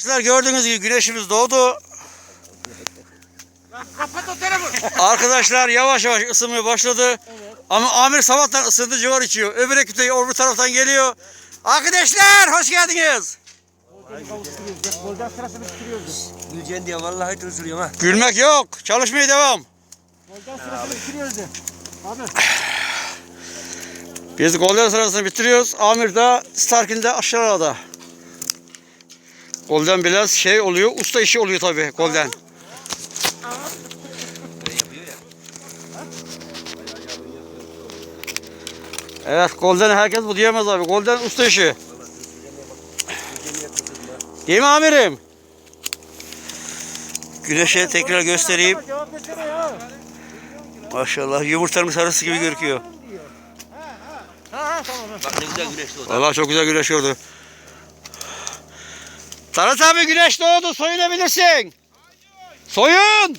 Arkadaşlar gördüğünüz gibi güneşimiz doğdu. Kapat o telefonu. Arkadaşlar yavaş yavaş ısınmaya başladı. Ama Amir sabahtan ısındı civar içiyor. Öbür ekip de öbür taraftan geliyor. Arkadaşlar hoş geldiniz. Gülcen diye vallahi üzülüyorum ha. Gülmek yok. Çalışmaya devam. Biz golden sırasını bitiriyoruz. Amir de Starkin de aşağıda. Golden biraz şey oluyor. Usta işi oluyor tabii golden. Evet golden herkes bu diyemez abi. Golden usta işi. Değil mi amirim? Güneşe tekrar göstereyim. Maşallah yumurtanın sarısı gibi görünüyor. Bak ne güzel güneş doğdu. Vallahi çok güzel güneş gördü. Talat abi güneş doğdu soyunabilirsin. Soyun.